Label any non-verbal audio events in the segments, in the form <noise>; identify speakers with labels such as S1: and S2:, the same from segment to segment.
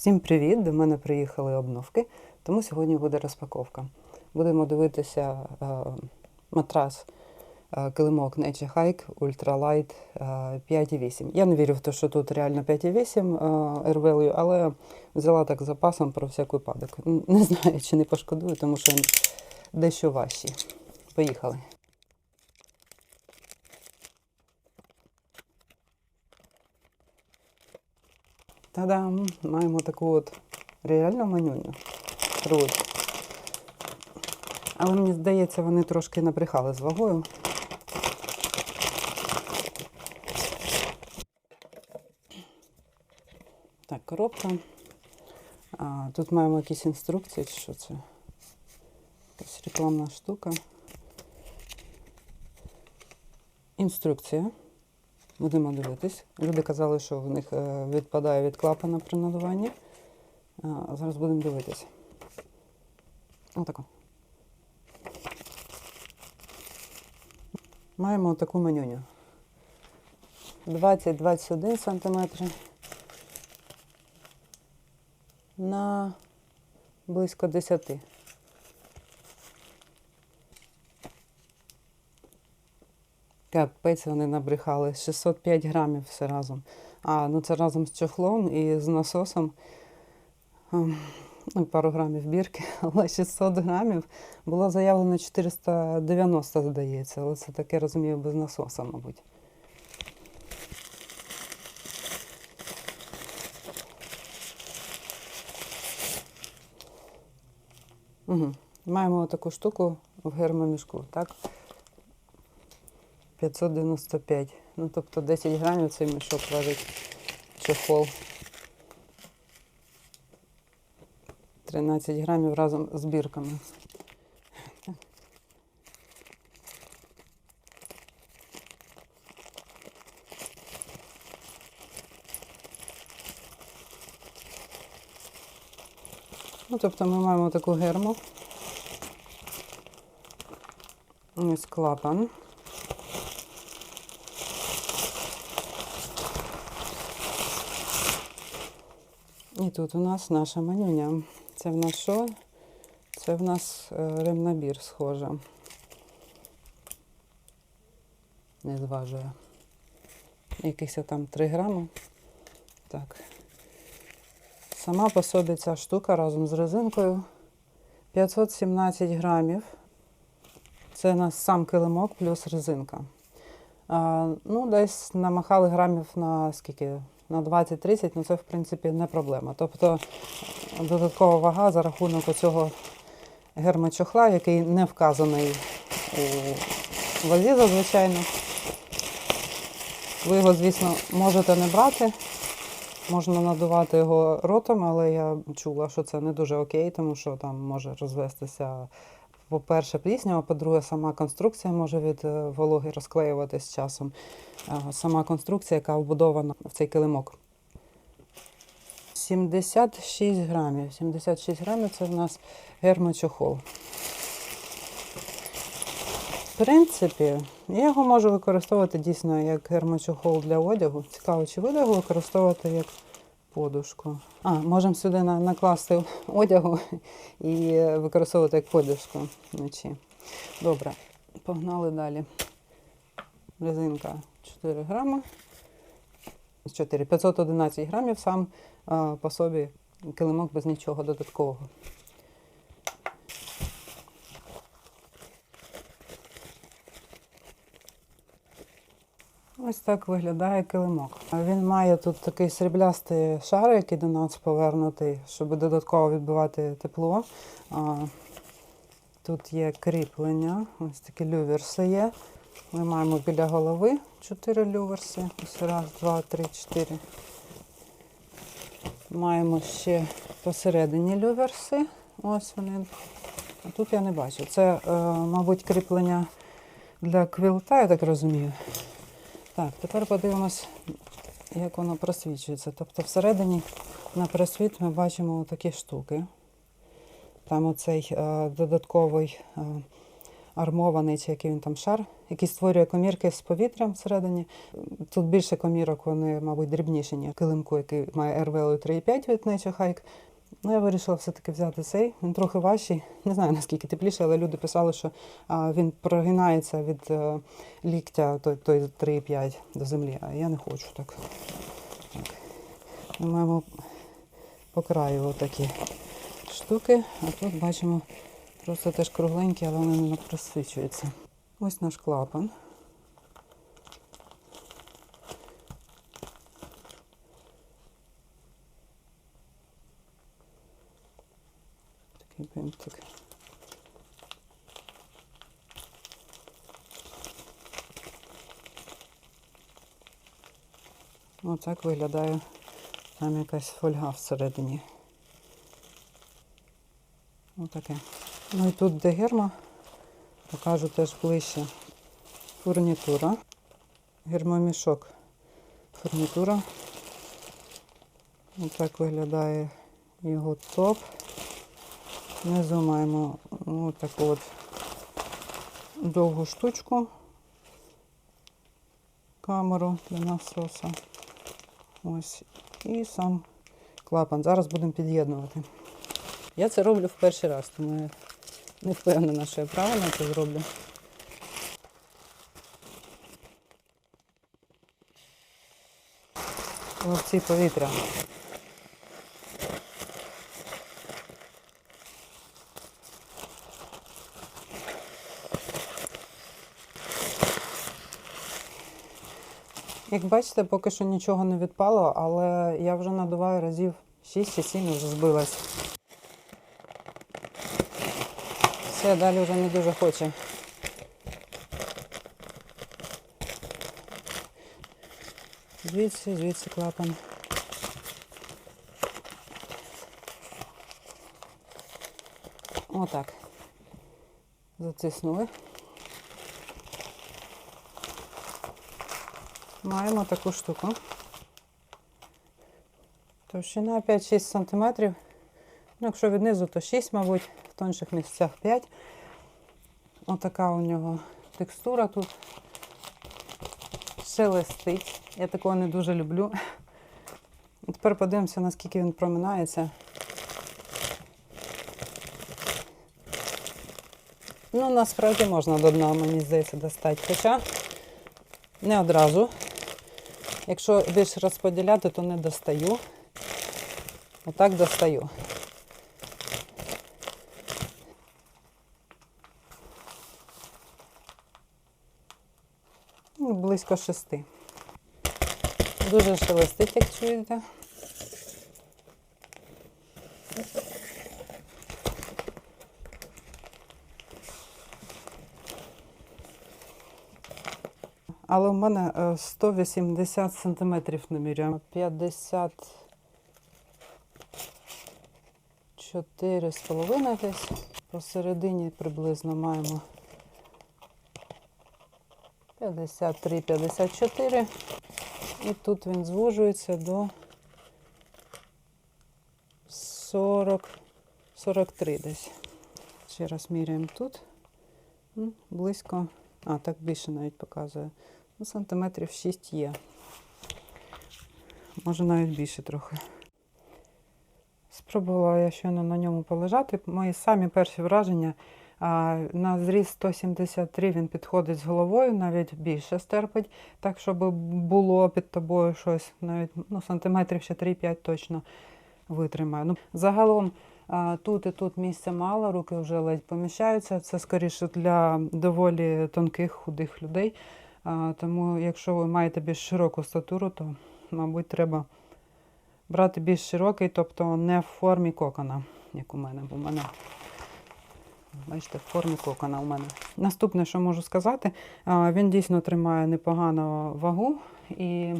S1: Всім привіт! До мене приїхали обновки, тому сьогодні буде розпаковка. Будемо дивитися е, матрас е, килимок Nature Hike Ultralight е, 5,8. Я не вірю в те, що тут реально 5,8 е, Air Value, але взяла так запасом про всяк випадок. Не знаю, чи не пошкодую, тому що дещо важчі. Поїхали. Та-дам! Маємо таку от реальну манюню. Круто. Але мені здається, вони трошки набрехали з вагою. Так, коробка. А, тут маємо якісь інструкції, що це? Якась рекламна штука. Інструкція. Будемо дивитись. Люди казали, що в них е, відпадає від клапана при надуванні. Зараз будемо дивитись. Отако. Маємо таку манюню. 20-21 см на близько 10. Капець вони набрехали. 605 грамів все разом. А, ну це разом з чохлом і з насосом. Ем, Ну, пару грамів бірки, <laughs> але 600 грамів було заявлено 490, здається, але це таке розумію без насоса, мабуть. Угу. Маємо таку штуку в гермомішку, так? 595. Ну, тобто 10 грамів цей мішок важить чохол. 13 грамів разом з бірками. Ну, тобто ми маємо таку герму. Ось клапан. І тут у нас наша манюня. Це в нас що? Це в нас е, ремнабір схоже. Не зважує. Якихось там 3 грами. Так. Сама по собі ця штука разом з резинкою 517 грамів. Це у нас сам килимок плюс резинка. А, ну, десь намахали грамів на скільки? На 20-30, ну це в принципі не проблема. Тобто додаткова вага за рахунок оцього гермочохла, який не вказаний у вазі зазвичайно. Ви його, звісно, можете не брати. Можна надувати його ротом, але я чула, що це не дуже окей, тому що там може розвестися, по-перше, плісня, а по-друге, сама конструкція може від е, вологи розклеюватись з часом. Сама конструкція, яка вбудована в цей килимок. 76 грамів. 76 грамів це в нас гермочохол. В принципі, я його можу використовувати дійсно як гермочохол для одягу. Цікаво, чи буду його використовувати як подушку. А, можемо сюди на- накласти одягу і використовувати як подушку вночі. Добре, погнали далі. Резинка 4 грами. 4, 511 грамів сам а, по собі килимок без нічого додаткового. Ось так виглядає килимок. Він має тут такий сріблястий шар, який до нас повернутий, щоб додатково відбивати тепло. Тут є кріплення, ось такі люверси є. Ми маємо біля голови 4 люверси. Ось раз, два, три, чотири. Маємо ще посередині люверси. Ось вони. А тут я не бачу. Це, е, мабуть, кріплення для квілта, я так розумію. Так, тепер подивимось, як воно просвічується. Тобто всередині на просвіт ми бачимо такі штуки. Там оцей е, додатковий е, армований, чи який він там шар, який створює комірки з повітрям всередині. Тут більше комірок, вони, мабуть, дрібніші, ніж килимку, який має РВЛ 3,5 від Nature Hike. Ну, я вирішила все-таки взяти цей. Він трохи важчий. Не знаю наскільки тепліше, але люди писали, що він прогинається від е, ліктя той, той 3,5 до землі, а я не хочу так. так. Ми маємо по краю отакі штуки, а тут бачимо просто теж кругленькі, але вони не просвічуються. Ось наш клапан. Такий бинтик. Отак виглядає там якась фольга всередині. Отаке. Ну і тут де герма, покажу теж ближче. Фурнітура. Гермомішок. Фурнітура. Отак виглядає його топ. Внизу маємо ну, таку от довгу штучку. Камеру для насоса. Ось. І сам клапан. Зараз будемо під'єднувати. Я це роблю в перший раз, тому я не впевнена, що я правильно це зроблю. Ловці повітря. Як бачите, поки що нічого не відпало, але я вже надуваю разів 6 чи 7 вже збилась. Все, далі вже не дуже хоче. Звідси, звідси клапан. Отак. Затиснули. Маємо таку штуку. Товщина 5-6 см. Ну, якщо віднизу, то 6, мабуть, в тонших місцях 5. Отака у нього текстура тут. Шелестить. Я такого не дуже люблю. Тепер подивимося, наскільки він проминається. Ну, насправді можна до дна, мені здається, достати. Хоча не одразу. Якщо більш розподіляти, то не достаю. Отак достаю. Ну, Близько шести. Дуже шелестить, як чуєте. Але в мене е, 180 сантиметрів наміряємо. 54 з половиною десь. Посередині приблизно маємо 53-54. І тут він звужується до 40, 43 десь. Ще раз міряємо тут. Близько, а так більше навіть показує. Ну, сантиметрів 6 є. Може навіть більше трохи. Спробувала я щойно на ньому полежати. Мої самі перші враження. На зріст 173 він підходить з головою, навіть більше стерпить, так, щоб було під тобою щось, навіть ну, сантиметрів ще 3-5 точно витримає. Ну, загалом тут і тут місця мало, руки вже ледь поміщаються. Це скоріше для доволі тонких, худих людей. Тому, якщо ви маєте більш широку статуру, то, мабуть, треба брати більш широкий, тобто не в формі кокона, як у мене, бо в мене. Бачите, в формі кокона у мене. Наступне, що можу сказати, він дійсно тримає непогану вагу. І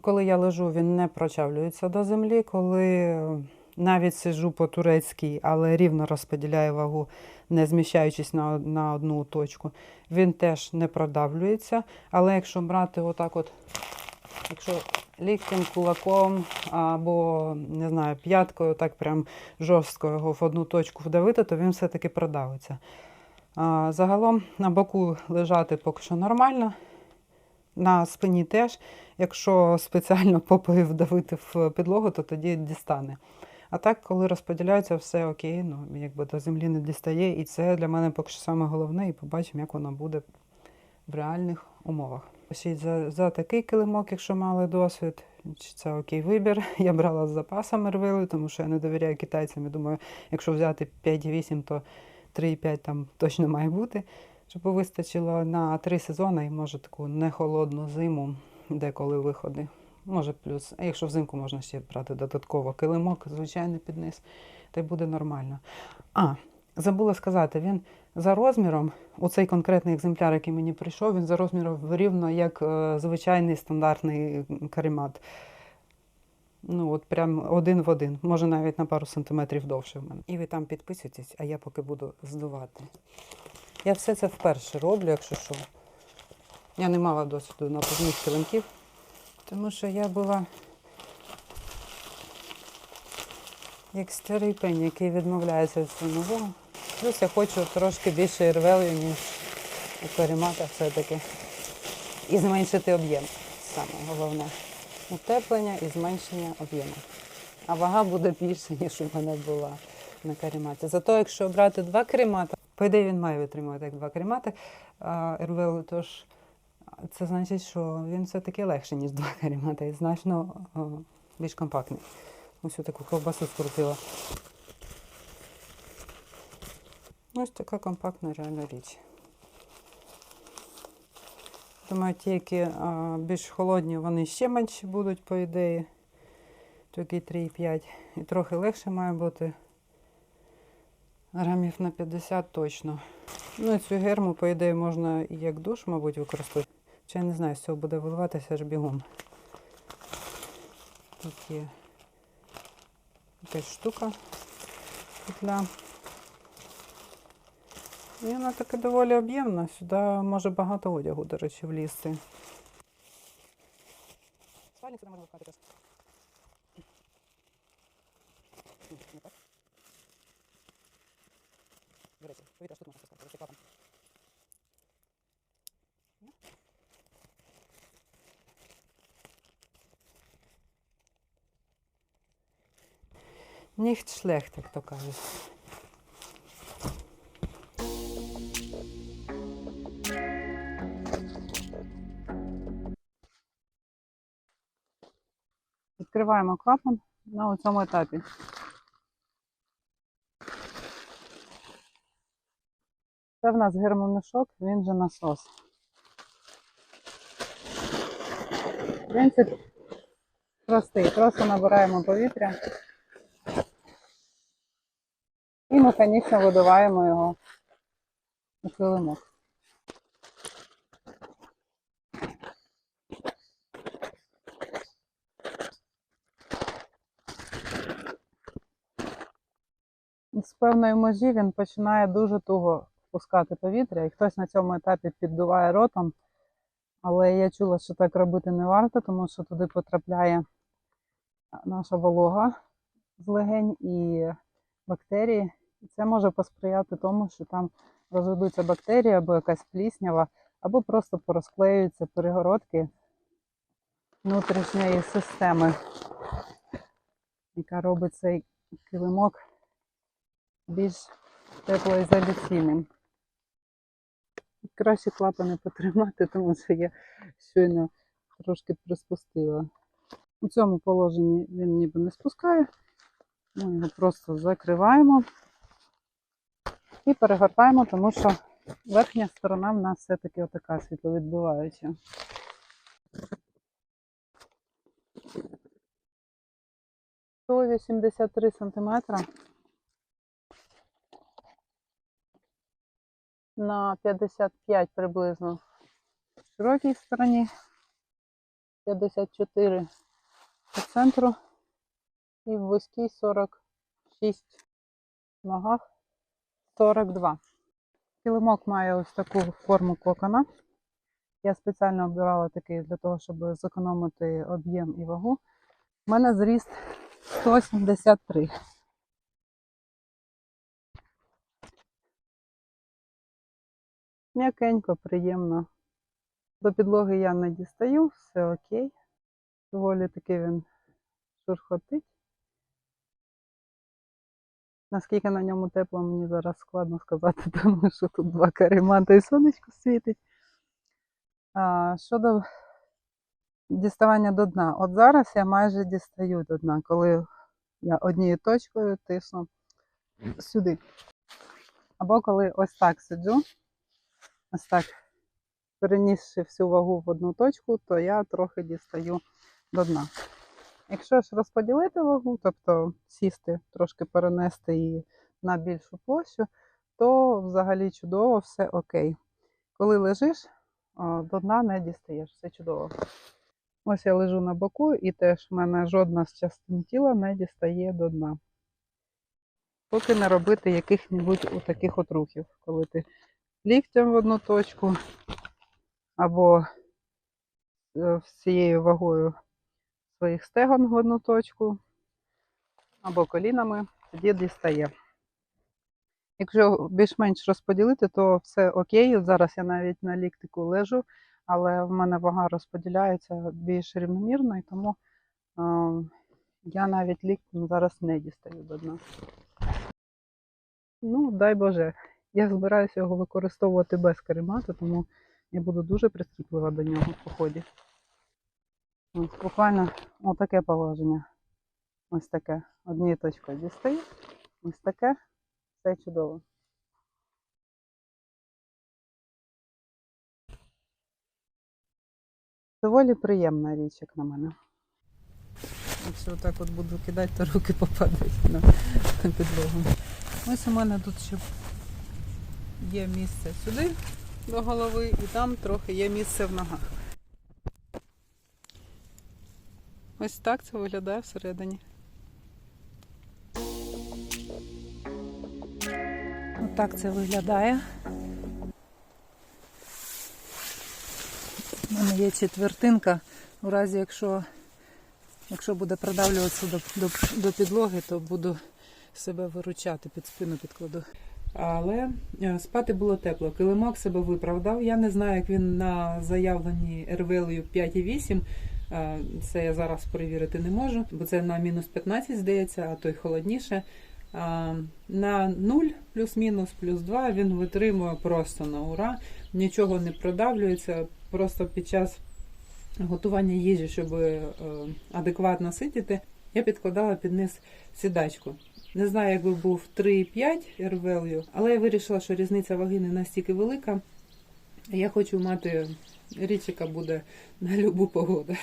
S1: коли я лежу, він не прочавлюється до землі. Коли навіть сиджу по турецькій, але рівно розподіляю вагу, не зміщаючись на, на одну точку, він теж не продавлюється. Але якщо брати отак от, якщо ліктем, кулаком або не знаю, п'яткою, так прям жорстко його в одну точку вдавити, то він все-таки продавиться. А, загалом на боку лежати поки що нормально. На спині теж. Якщо спеціально попою вдавити в підлогу, то тоді дістане. А так, коли розподіляється, все окей, ну якби до землі не дістає. І це для мене поки що саме головне, і побачимо, як воно буде в реальних умовах. Ось за, за такий килимок, якщо мали досвід, чи це окей вибір. <laughs> Я брала з запасами рвили, тому що я не довіряю китайцям. Я думаю, якщо взяти 5,8, то 3,5 там точно має бути, щоб вистачило на три сезони і може таку нехолодну зиму, деколи виходи. Може плюс. А якщо взимку можна ще брати додатково килимок, звичайно, під низ, то й буде нормально. А, забула сказати, він за розміром, оцей конкретний екземпляр, який мені прийшов, він за розміром рівно як е, звичайний стандартний каремат. Ну, от прям один в один, може навіть на пару сантиметрів довше в мене. І ви там підписуйтесь, а я поки буду здувати. Я все це вперше роблю, якщо що. Я не мала досвіду на позних килимків, тому що я була як старий пень, який відмовляється від всього нового. Плюс я хочу трошки більше рвелю, ніж у каремата все-таки. І зменшити об'єм. Саме головне. Утеплення і зменшення об'єму. А вага буде більше, <laughs> ніж у мене була на карематі. Зато якщо брати два каремата, ідеї він має витримувати як два каремати РВЛ, тож це значить, що він все-таки легший, ніж два каремата, і значно більш компактний. Ось таку ковбасу скрутила. Ось така компактна реальна річ. Думаю, ті, які а, більш холодні, вони ще менші будуть, по ідеї. Такий 3,5. І трохи легше має бути. Грамів на 50 точно. Ну, і цю герму, по ідеї, можна і як душ, мабуть, використовувати. Чи я не знаю, з цього буде виливатися аж бігом. Тут є якась штука петля. І вона таки доволі об'ємна. Сюди може багато одягу, до речі, влізти. Спальник сюди можна вкати теж. Ні, не так. До речі, повітря ж тут можна спускати, ще клапан. Ні? Nicht schlecht, як то кажуть. Відкриваємо клапан на цьому етапі. Це в нас гермомішок, він же насос. Принцип простий. Просто набираємо повітря і механічно видуваємо його у килимок. З певної межі він починає дуже туго впускати повітря, і хтось на цьому етапі піддуває ротом. Але я чула, що так робити не варто, тому що туди потрапляє наша волога з легень і бактерії. Це може посприяти тому, що там розведуться бактерії або якась пліснява, або просто порозклеюються перегородки внутрішньої системи, яка робить цей килимок більш теплоізоляційним. Краще клапани потримати, тому що я щойно трошки приспустила. У цьому положенні він ніби не спускає. Ми його просто закриваємо і перегортаємо, тому що верхня сторона в нас все-таки отака світловідбиваюча. Вісімдесят три сантиметра на 55 приблизно в широкій стороні, 54 по центру і в вузькій 46 в ногах 42. Килимок має ось таку форму кокона. Я спеціально обирала такий для того, щоб зекономити об'єм і вагу. У мене зріст 173. М'якенько, приємно. До підлоги я не дістаю, все окей. Доволі таки він шурхотить. Наскільки на ньому тепло, мені зараз складно сказати, <laughs> тому що тут два каремата і сонечко світить. А, щодо діставання до дна. От зараз я майже дістаю до дна, коли я однією точкою тисну сюди. Або коли ось так сиджу, ось так перенісши всю вагу в одну точку, то я трохи дістаю до дна. Якщо ж розподілити вагу, тобто сісти, трошки перенести її на більшу площу, то взагалі чудово, все окей. Коли лежиш, до дна не дістаєш, все чудово. Ось я лежу на боку, і теж в мене жодна з частин тіла не дістає до дна. Поки не робити яких-небудь у таких от рухів, коли ти ліктем в одну точку, або е, всією вагою своїх стегон в одну точку, або колінами, тоді дістає. Якщо більш-менш розподілити, то все окей. Зараз я навіть на ліктику лежу, але в мене вага розподіляється більш рівномірно, і тому е, я навіть ліктем зараз не дістаю до дна. Ну, дай Боже, я збираюся його використовувати без каремату, тому я буду дуже прискіплива до нього в поході. Ось, буквально отаке положення. Ось таке. Однією точкою дістаю. Ось таке. Все чудово. Доволі приємна річ, як на мене. Якщо отак от буду кидати, то руки попадають на, на підлогу. Ось у мене тут ще є місце сюди до голови, і там трохи є місце в ногах. Ось так це виглядає всередині. Отак це виглядає. У мене є четвертинка. У разі, якщо, якщо буде продавлюватися до, до, до підлоги, то буду себе виручати, під спину підкладу. Але е, спати було тепло. Килимок себе виправдав. Я не знаю, як він на заявленій РВЛ 5,8. Е, Це я зараз перевірити не можу, бо це на мінус 15, здається, а то й холодніше. На 0 плюс-мінус плюс 2 він витримує просто на ура, нічого не продавлюється. Просто під час готування їжі, щоб е, адекватно сидіти, я підкладала під низ сідачку. Не знаю, якби був 3,5 РВЛ, але я вирішила, що різниця ваги не настільки велика. Я хочу мати річ, яка буде на любу погоду.